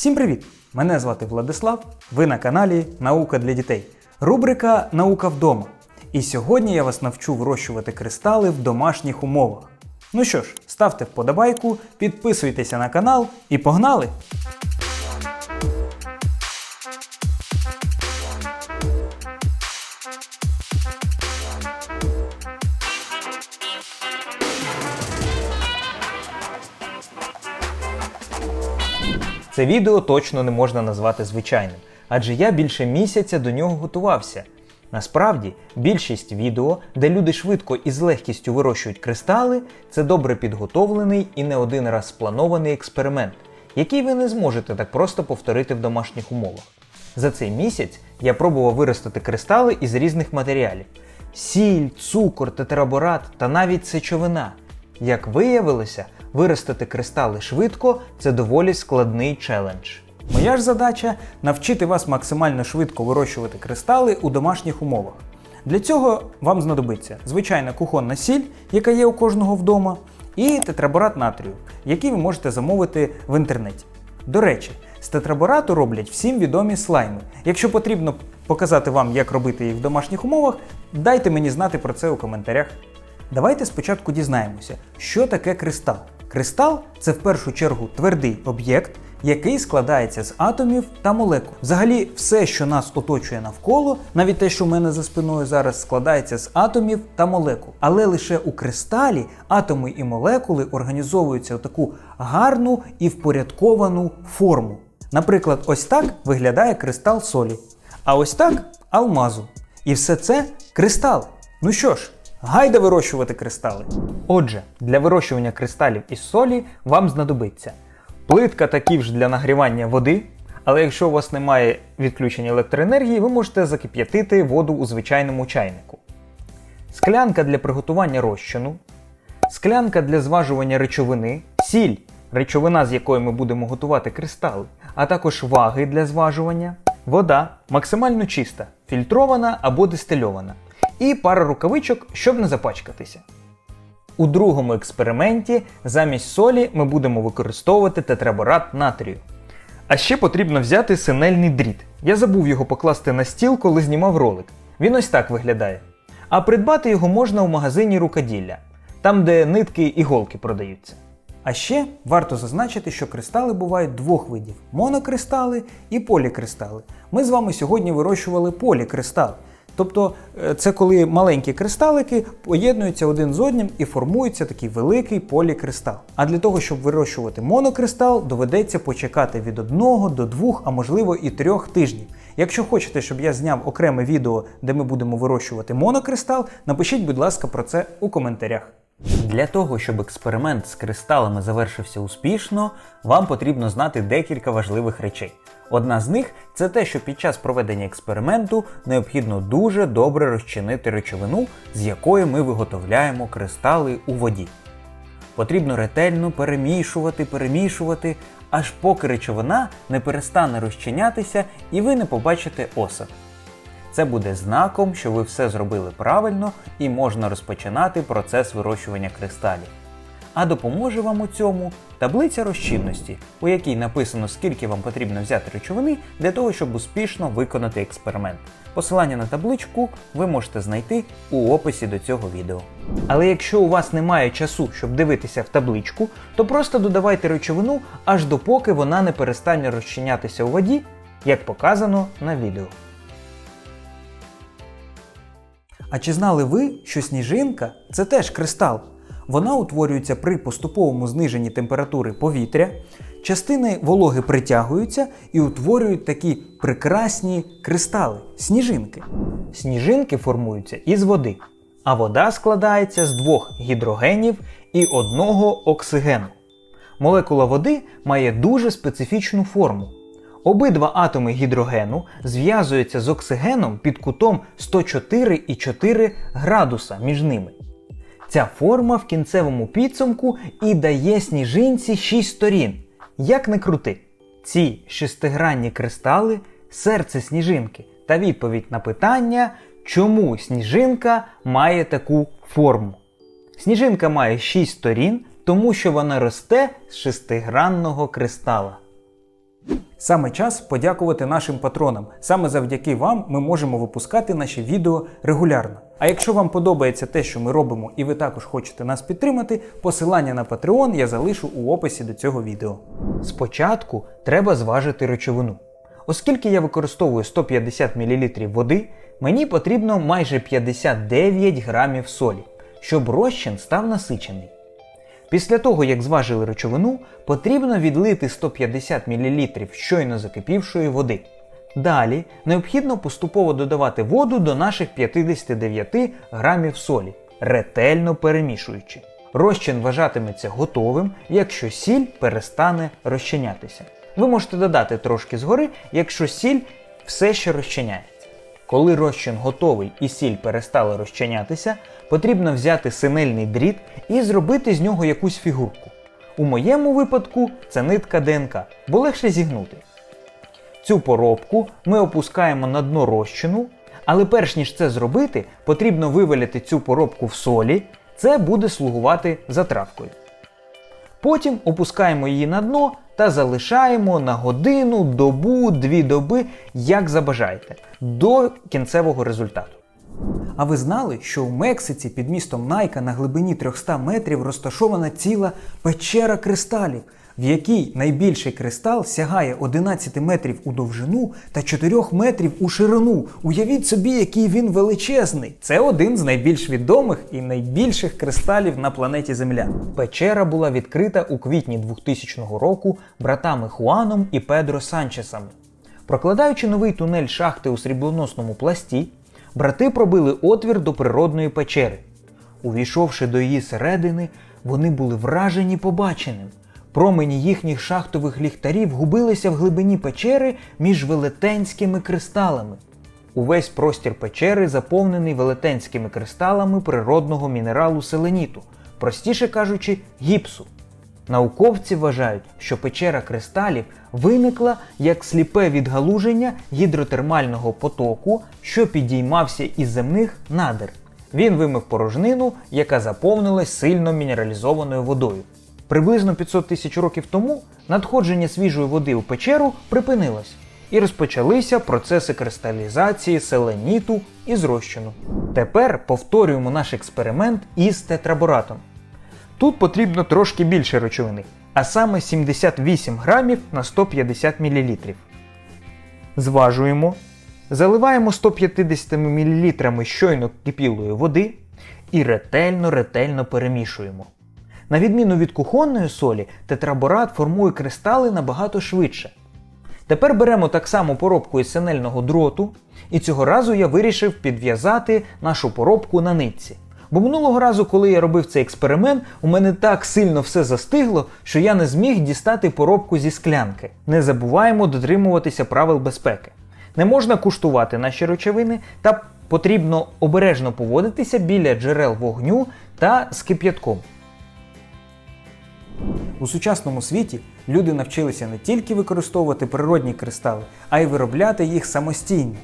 Всім привіт! Мене звати Владислав. Ви на каналі Наука для дітей. Рубрика Наука вдома. І сьогодні я вас навчу вирощувати кристали в домашніх умовах. Ну що ж, ставте вподобайку, підписуйтеся на канал і погнали! Це відео точно не можна назвати звичайним, адже я більше місяця до нього готувався. Насправді, більшість відео, де люди швидко і з легкістю вирощують кристали, це добре підготовлений і не один раз спланований експеримент, який ви не зможете так просто повторити в домашніх умовах. За цей місяць я пробував виростити кристали із різних матеріалів: сіль, цукор, тетраборат та навіть сечовина. Як виявилося, виростити кристали швидко це доволі складний челендж. Моя ж задача навчити вас максимально швидко вирощувати кристали у домашніх умовах. Для цього вам знадобиться звичайна кухонна сіль, яка є у кожного вдома, і тетраборат натрію, який ви можете замовити в інтернеті. До речі, з тетраборату роблять всім відомі слайми. Якщо потрібно показати вам, як робити їх в домашніх умовах, дайте мені знати про це у коментарях. Давайте спочатку дізнаємося, що таке кристал. Кристал це в першу чергу твердий об'єкт, який складається з атомів та молекул. Взагалі, все, що нас оточує навколо, навіть те, що в мене за спиною зараз складається з атомів та молекул. Але лише у кристалі атоми і молекули організовуються в таку гарну і впорядковану форму. Наприклад, ось так виглядає кристал солі, а ось так алмазу. І все це кристал. Ну що ж, Гайда вирощувати кристали. Отже, для вирощування кристалів із солі вам знадобиться плитка та ківш для нагрівання води. Але якщо у вас немає відключення електроенергії, ви можете закип'ятити воду у звичайному чайнику. Склянка для приготування розчину, склянка для зважування речовини, сіль, речовина, з якої ми будемо готувати кристали, а також ваги для зважування, вода максимально чиста, фільтрована або дистильована і пара рукавичок, щоб не запачкатися. У другому експерименті замість солі ми будемо використовувати тетраборат натрію. А ще потрібно взяти синельний дріт. Я забув його покласти на стіл, коли знімав ролик. Він ось так виглядає. А придбати його можна у магазині рукоділля, там де нитки і голки продаються. А ще варто зазначити, що кристали бувають двох видів: монокристали і полікристали. Ми з вами сьогодні вирощували полікристал. Тобто е, це коли маленькі кристалики поєднуються один з одним і формується такий великий полікристал. А для того, щоб вирощувати монокристал, доведеться почекати від одного до двох, а можливо і трьох тижнів. Якщо хочете, щоб я зняв окреме відео, де ми будемо вирощувати монокристал, напишіть, будь ласка, про це у коментарях. Для того, щоб експеримент з кристалами завершився успішно, вам потрібно знати декілька важливих речей. Одна з них це те, що під час проведення експерименту необхідно дуже добре розчинити речовину, з якої ми виготовляємо кристали у воді. Потрібно ретельно перемішувати, перемішувати, аж поки речовина не перестане розчинятися і ви не побачите осад. Це буде знаком, що ви все зробили правильно і можна розпочинати процес вирощування кристалів. А допоможе вам у цьому таблиця розчинності, у якій написано, скільки вам потрібно взяти речовини для того, щоб успішно виконати експеримент. Посилання на табличку ви можете знайти у описі до цього відео. Але якщо у вас немає часу, щоб дивитися в табличку, то просто додавайте речовину аж допоки вона не перестане розчинятися у воді, як показано на відео. А чи знали ви, що сніжинка це теж кристал? Вона утворюється при поступовому зниженні температури повітря, частини вологи притягуються і утворюють такі прекрасні кристали сніжинки. Сніжинки формуються із води, а вода складається з двох гідрогенів і одного оксигену. Молекула води має дуже специфічну форму. Обидва атоми гідрогену зв'язуються з оксигеном під кутом 104,4 градуса між ними. Ця форма в кінцевому підсумку і дає сніжинці 6 сторін. Як не крути, ці шестигранні кристали серце сніжинки та відповідь на питання, чому сніжинка має таку форму. Сніжинка має 6 сторін, тому що вона росте з шестигранного кристала. Саме час подякувати нашим патронам. Саме завдяки вам ми можемо випускати наші відео регулярно. А якщо вам подобається те, що ми робимо, і ви також хочете нас підтримати, посилання на Patreon я залишу у описі до цього відео. Спочатку треба зважити речовину. Оскільки я використовую 150 мл води, мені потрібно майже 59 грамів солі, щоб розчин став насичений. Після того, як зважили речовину, потрібно відлити 150 мл щойно закипівшої води. Далі необхідно поступово додавати воду до наших 59 грамів солі, ретельно перемішуючи. Розчин вважатиметься готовим, якщо сіль перестане розчинятися. Ви можете додати трошки згори, якщо сіль все ще розчиняється. Коли розчин готовий і сіль перестала розчинятися, потрібно взяти синельний дріт і зробити з нього якусь фігурку. У моєму випадку це нитка ДНК, бо легше зігнути. Цю поробку ми опускаємо на дно розчину, але перш ніж це зробити, потрібно вивалити цю поробку в солі, це буде слугувати затравкою. Потім опускаємо її на дно та залишаємо на годину, добу, дві доби, як забажаєте, до кінцевого результату. А ви знали, що у Мексиці під містом Найка на глибині 300 метрів розташована ціла печера кристалів, в якій найбільший кристал сягає 11 метрів у довжину та 4 метрів у ширину. Уявіть собі, який він величезний. Це один з найбільш відомих і найбільших кристалів на планеті Земля. Печера була відкрита у квітні 2000 року братами Хуаном і Педро Санчесами. Прокладаючи новий тунель шахти у сріблоносному пласті, брати пробили отвір до природної печери. Увійшовши до її середини, вони були вражені побаченим. Промені їхніх шахтових ліхтарів губилися в глибині печери між велетенськими кристалами. Увесь простір печери заповнений велетенськими кристалами природного мінералу селеніту, простіше кажучи, гіпсу. Науковці вважають, що печера кристалів виникла як сліпе відгалуження гідротермального потоку, що підіймався із земних надр. Він вимив порожнину, яка заповнилась сильно мінералізованою водою. Приблизно 500 тисяч років тому надходження свіжої води у печеру припинилось, і розпочалися процеси кристалізації селеніту із розчину. Тепер повторюємо наш експеримент із тетраборатом. Тут потрібно трошки більше речовини, а саме 78 грамів на 150 мл. Зважуємо, заливаємо 150 мл щойно кипілої води і ретельно-ретельно перемішуємо. На відміну від кухонної солі, тетраборат формує кристали набагато швидше. Тепер беремо так само поробку із синельного дроту, і цього разу я вирішив підв'язати нашу поробку на нитці. Бо минулого разу, коли я робив цей експеримент, у мене так сильно все застигло, що я не зміг дістати поробку зі склянки. Не забуваємо дотримуватися правил безпеки. Не можна куштувати наші речовини та потрібно обережно поводитися біля джерел вогню та з кип'ятком. У сучасному світі люди навчилися не тільки використовувати природні кристали, а й виробляти їх самостійно.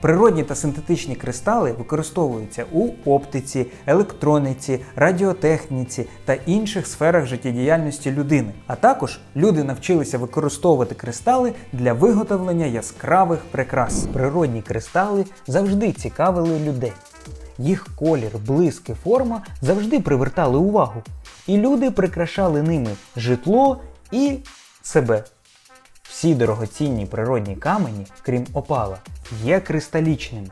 Природні та синтетичні кристали використовуються у оптиці, електроніці, радіотехніці та інших сферах життєдіяльності людини. А також люди навчилися використовувати кристали для виготовлення яскравих прикрас. Природні кристали завжди цікавили людей. Їх колір, блиск і форма завжди привертали увагу. І люди прикрашали ними житло і себе. Всі дорогоцінні природні камені, крім опала, є кристалічними.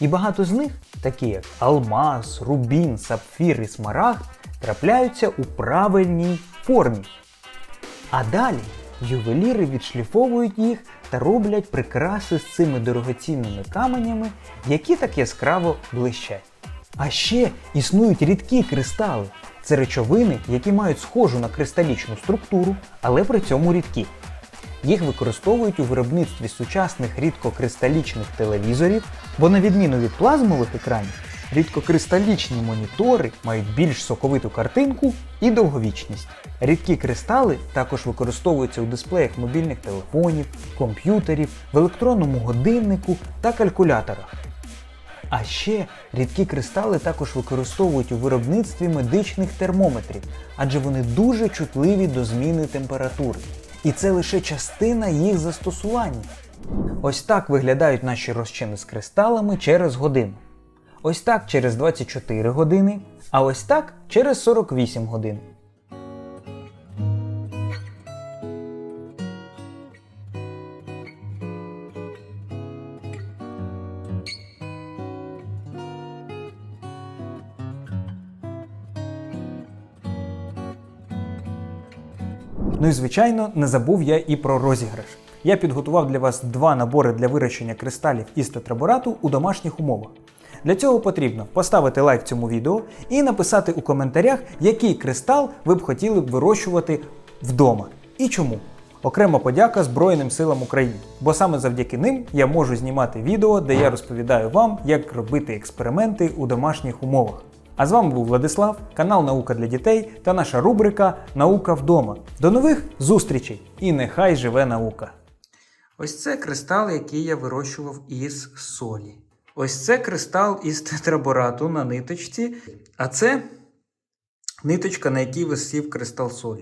І багато з них, такі як алмаз, рубін, сапфір і смарагд, трапляються у правильній формі. А далі ювеліри відшліфовують їх та роблять прикраси з цими дорогоцінними каменями, які так яскраво блищать. А ще існують рідкі кристали. Це речовини, які мають схожу на кристалічну структуру, але при цьому рідкі. Їх використовують у виробництві сучасних рідкокристалічних телевізорів, бо на відміну від плазмових екранів, рідкокристалічні монітори мають більш соковиту картинку і довговічність. Рідкі кристали також використовуються у дисплеях мобільних телефонів, комп'ютерів, в електронному годиннику та калькуляторах. А ще рідкі кристали також використовують у виробництві медичних термометрів, адже вони дуже чутливі до зміни температури. І це лише частина їх застосування. Ось так виглядають наші розчини з кристалами через годину. Ось так через 24 години, а ось так через 48 годин. І звичайно, не забув я і про розіграш. Я підготував для вас два набори для вирощення кристалів із тетраборату у домашніх умовах. Для цього потрібно поставити лайк цьому відео і написати у коментарях, який кристал ви б хотіли б вирощувати вдома і чому. Окрема подяка Збройним силам України, бо саме завдяки ним я можу знімати відео, де я розповідаю вам, як робити експерименти у домашніх умовах. А з вами був Владислав, канал Наука для дітей та наша рубрика Наука вдома. До нових зустрічей! І нехай живе наука! Ось це кристал, який я вирощував із солі. Ось це кристал із тетраборату на ниточці, а це ниточка, на якій висів кристал солі.